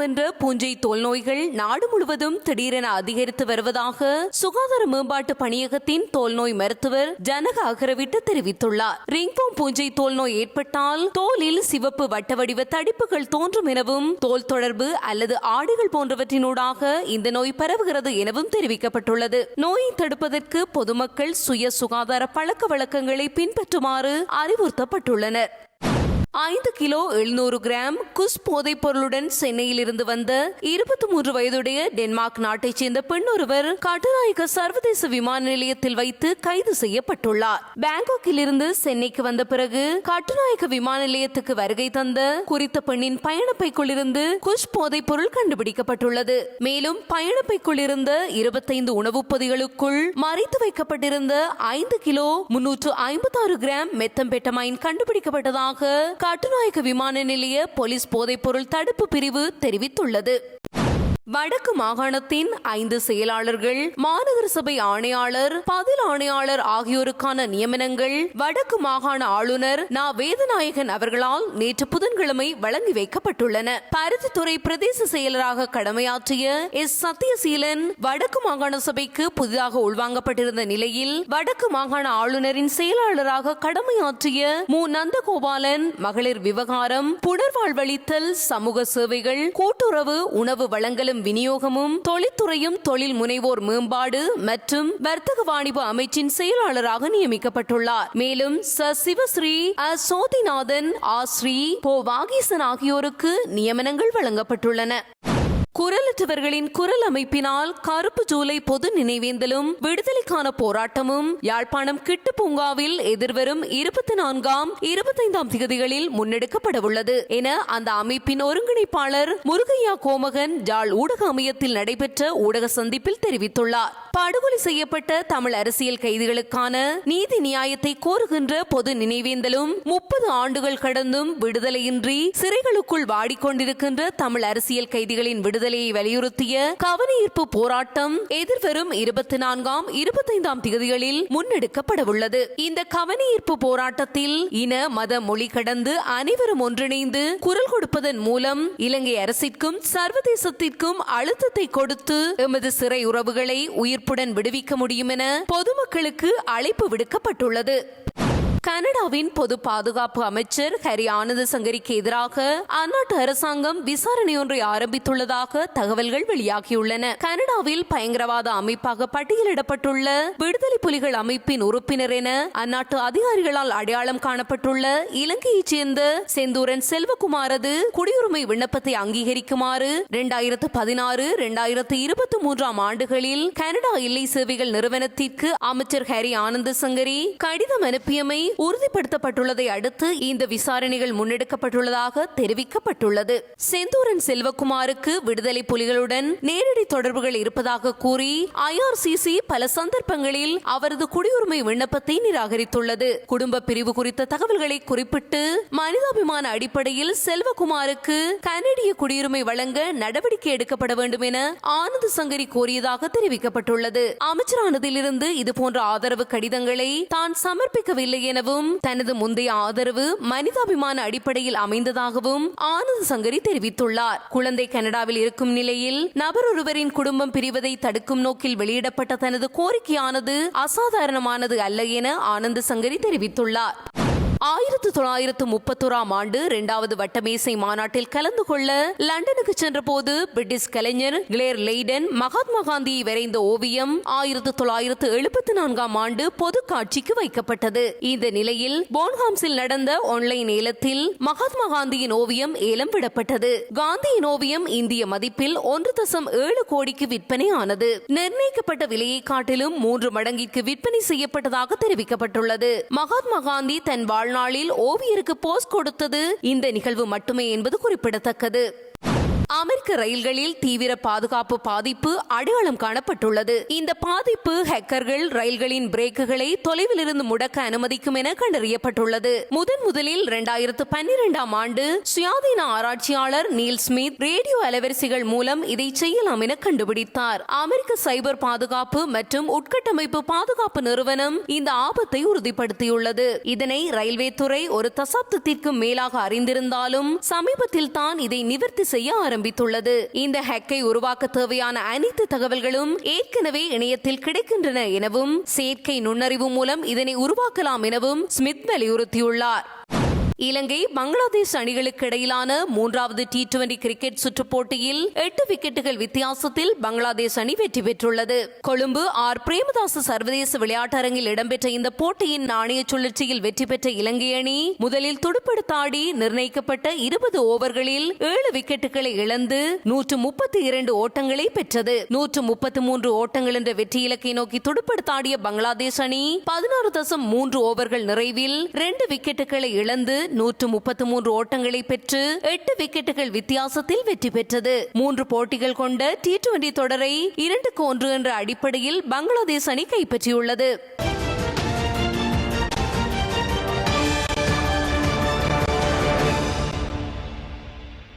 என்ற பூஞ்சை தோல் நோய்கள் நாடு முழுவதும் திடீரென அதிகரித்து வருவதாக சுகாதார மேம்பாட்டு பணியகத்தின் தோல் நோய் மருத்துவர் ஜனக அகரவிட்டு தெரிவித்துள்ளார். ரிங்போம் பூஞ்சை தோல் நோய் ஏற்பட்டால் தோலில் சிவப்பு வட்ட வடிவ தடிப்புகள் தோன்றும் எனவும் தோல் தொடர்பு அல்லது ஆடுகள் போன்றவற்றினூடாக இந்த நோய் பரவுகிறது எனவும் தெரிவிக்கப்பட்டுள்ளது. நோயை தடுப்பதற்கு பொதுமக்கள் சுய சுகாதார பழக்க வழக்கங்களை பின்பற்றுமாறு அறிவுறுத்தப்பட்டுள்ளனர். ஐந்து கிலோ எழுநூறு கிராம் குஸ் போதைப் பொருளுடன் சென்னையில் இருந்து வந்த இருபத்தி மூன்று வயதுடைய டென்மார்க் நாட்டைச் சேர்ந்த பெண் ஒருவர் கட்டுநாயக்க சர்வதேச விமான நிலையத்தில் வைத்து கைது செய்யப்பட்டுள்ளார். பாங்காக்கில் இருந்து சென்னைக்கு வந்த பிறகு கட்டுநாயக்க விமான நிலையத்துக்கு வருகை தந்த குறித்த பெண்ணின் பயணப்பைக்குள் இருந்து குஷ் போதைப் பொருள் கண்டுபிடிக்கப்பட்டுள்ளது. மேலும் பயணப்பைக்குள் இருந்த இருபத்தைந்து உணவுப் பொதிகளுக்குள் மறைத்து வைக்கப்பட்டிருந்த ஐந்து கிலோ முன்னூற்று ஐம்பத்தாறு கிராம் மெத்தம்பெட்டமைன் கண்டுபிடிக்கப்பட்டதாக கட்டுநாயக்க விமான நிலைய போலீஸ் போதைப்பொருள் தடுப்பு பிரிவு தெரிவித்துள்ளது. வடக்கு மாகாணத்தின் ஐந்து செயலாளர்கள் மாநகர சபை ஆணையாளர் பதில் ஆணையாளர் ஆகியோருக்கான நியமனங்கள் வடக்கு மாகாண ஆளுநர் நா. வேதநாயகன் அவர்களால் நேற்று புதன்கிழமை வழங்கி வைக்கப்பட்டுள்ளன. பருத்தித்துறை பிரதேச செயலராக கடமையாற்றிய எஸ். சத்யசீலன் வடக்கு மாகாண சபைக்கு புதிதாக உள்வாங்கப்பட்டிருந்த நிலையில் வடக்கு மாகாண ஆளுநரின் செயலாளராக கடமையாற்றிய மு. நந்தகோபாலன் மகளிர் விவகாரம் புனர்வாழ்வளித்தல் சமூக சேவைகள் கூட்டுறவு உணவு வழங்கலும் விநியோகமும் தொழில்துறையும் தொழில் முனைவோர் மேம்பாடு மற்றும் வர்த்தக வாணிப அமைச்சின் செயலாளராக நியமிக்கப்பட்டுள்ளார். மேலும் ச. சிவஸ்ரீ அ. சோதிநாதன் ஆ. ஸ்ரீ போ. வாகீசன் ஆகியோருக்கு நியமனங்கள் வழங்கப்பட்டுள்ளன. குரலற்றவர்களின் குரல் அமைப்பினால் கருப்பு ஜூலை பொது நினைவேந்தலும் விடுதலைக்கான போராட்டமும் யாழ்ப்பாணம் கிட்டு பூங்காவில் எதிர்வரும் இருபத்தி நான்காம் இருபத்தைந்தாம் திகதிகளில் முன்னெடுக்கப்படவுள்ளது என அந்த அமைப்பின் ஒருங்கிணைப்பாளர் முருகையா கோமகன் யாழ் ஊடக அமையத்தில் நடைபெற்ற ஊடக சந்திப்பில் தெரிவித்துள்ளார். படுகொலை செய்யப்பட்ட தமிழ் அரசியல் கைதிகளுக்கான நீதி நியாயத்தை கோருகின்ற பொது நினைவேந்தலும் முப்பது ஆண்டுகள் கடந்தும் விடுதலையின்றி சிறைகளுக்குள் வாடிக்கொண்டிருக்கின்ற தமிழ் அரசியல் கைதிகளின் விடுதலையை வலியுறுத்திய கவனஈர்ப்பு போராட்டம் எதிர்வரும் இருபத்தி நான்காம் இருபத்தைந்தாம் தேதிகளில் முன்னெடுக்கப்படவுள்ளது. இந்த கவனஈர்ப்பு போராட்டத்தில் இன மத மொழி கடந்து அனைவரும் ஒன்றிணைந்து குரல் கொடுப்பதன் மூலம் இலங்கை அரசிற்கும் சர்வதேசத்திற்கும் அழுத்தத்தை கொடுத்து எமது சிறை உறவுகளை உயிர்ப்புடன் விடுவிக்க முடியும் என பொதுமக்களுக்கு அழைப்பு விடுக்கப்பட்டுள்ளது. கனடாவின் பொது பாதுகாப்பு அமைச்சர் ஹரி ஆனந்த சங்கரிக்கு எதிராக அந்நாட்டு அரசாங்கம் விசாரணை ஒன்றை ஆரம்பித்துள்ளதாக தகவல்கள் வெளியாகியுள்ளன. கனடாவில் பயங்கரவாத அமைப்பாக பட்டியலிடப்பட்டுள்ள விடுதலை புலிகள் அமைப்பின் உறுப்பினர் என அந்நாட்டு அதிகாரிகளால் அடையாளம் காணப்பட்டுள்ள இலங்கையைச் சேர்ந்த செந்தூரன் செல்வகுமாரது குடியுரிமை விண்ணப்பத்தை அங்கீகரிக்குமாறு இரண்டாயிரத்து பதினாறு இரண்டாயிரத்து இருபத்தி மூன்றாம் ஆண்டுகளில் கனடா இல்லை சேவைகள் நிறுவனத்திற்கு அமைச்சர் ஹரி ஆனந்த சங்கரி கடிதம் அனுப்பியமை உறுதிப்படுத்தப்பட்டுள்ளதை அடுத்து இந்த விசாரணைகள் முன்னெடுக்கப்பட்டுள்ளதாக தெரிவிக்கப்பட்டுள்ளது. செந்தூரன் செல்வகுமாருக்கு விடுதலை புலிகளுடன் நேரடி தொடர்புகள் இருப்பதாக கூறி ஐஆர்சிசி பல சந்தர்ப்பங்களில் அவரது குடியுரிமை விண்ணப்பத்தை நிராகரித்துள்ளது. குடும்ப பிரிவு குறித்த தகவல்களை குறிப்பிட்டு மனிதாபிமான அடிப்படையில் செல்வகுமாருக்கு கனடிய குடியுரிமை வழங்க நடவடிக்கை எடுக்கப்பட வேண்டும் என ஆனந்த் சங்கரி கோரியதாக தெரிவிக்கப்பட்டுள்ளது. அமைச்சரானதிலிருந்து இதுபோன்ற ஆதரவு கடிதங்களை தான் சமர்ப்பிக்கவில்லை எனவும் தனது முந்தைய ஆதரவு மனிதாபிமான அடிப்படையில் அமைந்ததாகவும் ஆனந்த் சங்கரி தெரிவித்துள்ளார். குழந்தை கனடாவில் இருக்கும் நிலையில் நபர் ஒருவரின் குடும்பம் பிரிவதை தடுக்கும் நோக்கில் வெளியிடப்பட்ட தனது கோரிக்கையானது அசாதாரணமானது அல்ல என ஆனந்த் சங்கரி தெரிவித்துள்ளார். ஆயிரத்து தொள்ளாயிரத்து முப்பத்தோராம் ஆண்டு இரண்டாவது வட்டமேசை மாநாட்டில் கலந்து கொள்ள லண்டனுக்கு சென்றபோது பிரிட்டிஷ் கலைஞர் கிளேர் லெய்டன் மகாத்மா காந்தியை வரைந்த ஓவியம் ஆயிரத்து தொள்ளாயிரத்து எழுபத்தி நான்காம் ஆண்டு பொது காட்சிக்கு வைக்கப்பட்டது. இந்த நிலையில் போன்ஹாம்ஸில் நடந்த ஆன்லைன் ஏலத்தில் மகாத்மா காந்தியின் ஓவியம் ஏலம் விடப்பட்டது. காந்தியின் ஓவியம் இந்திய மதிப்பில் ஒன்று தசம் ஏழு கோடிக்கு விற்பனை ஆனது நிர்ணயிக்கப்பட்ட விலையை காட்டிலும் மூன்று மடங்கிற்கு விற்பனை செய்யப்பட்டதாக தெரிவிக்கப்பட்டுள்ளது. மகாத்மா காந்தி தன் நாளில் ஓவியருக்கு போஸ் கொடுத்தது. இந்த நிகழ்வு மட்டுமே என்பது குறிப்பிடத்தக்கது. அமெரிக்க ரயில்களில் தீவிர பாதுகாப்பு பாதிப்பு அடையாளம் காணப்பட்டுள்ளது. இந்த பாதிப்பு ஹேக்கர்கள் ரயில்களின் பிரேக்குகளை தொலைவில் இருந்து முடக்க அனுமதிக்கும் என கண்டறியப்பட்டுள்ளது. முதன் முதலில் இரண்டாயிரத்து பன்னிரெண்டாம் ஆண்டு சுயாதீன ஆராய்ச்சியாளர் நீல் ஸ்மித் ரேடியோ அலைவரிசைகள் மூலம் இதை செய்யலாம் என கண்டுபிடித்தார். அமெரிக்க சைபர் பாதுகாப்பு மற்றும் உட்கட்டமைப்பு பாதுகாப்பு நிறுவனம் இந்த ஆபத்தை உறுதிப்படுத்தியுள்ளது. இதனை ரயில்வே துறை ஒரு தசாப்தத்திற்கும் மேலாக அறிந்திருந்தாலும் சமீபத்தில் தான் இதை நிவர்த்தி செய்ய ஆரம்பித்தது. காண்பித்துள்ளது இந்த ஹேக்கை உருவாக்க தேவையான அனைத்து தகவல்களும் ஏற்கனவே இணையத்தில் கிடைக்கின்றன எனவும் செயற்கை நுண்ணறிவு மூலம் இதனை உருவாக்கலாம் எனவும் ஸ்மித் வலியுறுத்தியுள்ளார். இலங்கை பங்களாதேஷ் அணிகளுக்கு இடையிலான மூன்றாவது டி டுவெண்டி கிரிக்கெட் சுற்றுப் போட்டியில் எட்டு விக்கெட்டுகள் வித்தியாசத்தில் பங்களாதேஷ் அணி வெற்றி பெற்றுள்ளது. கொழும்பு ஆர். பிரேமதாச சர்வதேச விளையாட்டரங்கில் இடம்பெற்ற இந்த போட்டியின் நாணய சுழற்சியில் வெற்றி பெற்ற இலங்கை அணி முதலில் துடுப்படுத்தாடி நிர்ணயிக்கப்பட்ட இருபது ஓவர்களில் ஏழு விக்கெட்டுகளை இழந்து நூற்று முப்பத்தி இரண்டு ஓட்டங்களை பெற்றது. நூற்று முப்பத்தி மூன்று ஓட்டங்கள் என்ற வெற்றி இலக்கை நோக்கி துடுப்படுத்தாடிய பங்களாதேஷ் அணி பதினாறு தசம் மூன்று ஓவர்கள் நிறைவில் இரண்டு விக்கெட்டுகளை இழந்து நூற்று முப்பத்தி மூன்று ஓட்டங்களை பெற்று எட்டு விக்கெட்டுகள் வித்தியாசத்தில் வெற்றி பெற்றது. மூன்று போட்டிகள் கொண்ட டி டுவெண்டி தொடரை இரண்டுக்கு ஒன்று என்ற அடிப்படையில் பங்களாதேஷ் அணி கைப்பற்றியுள்ளது.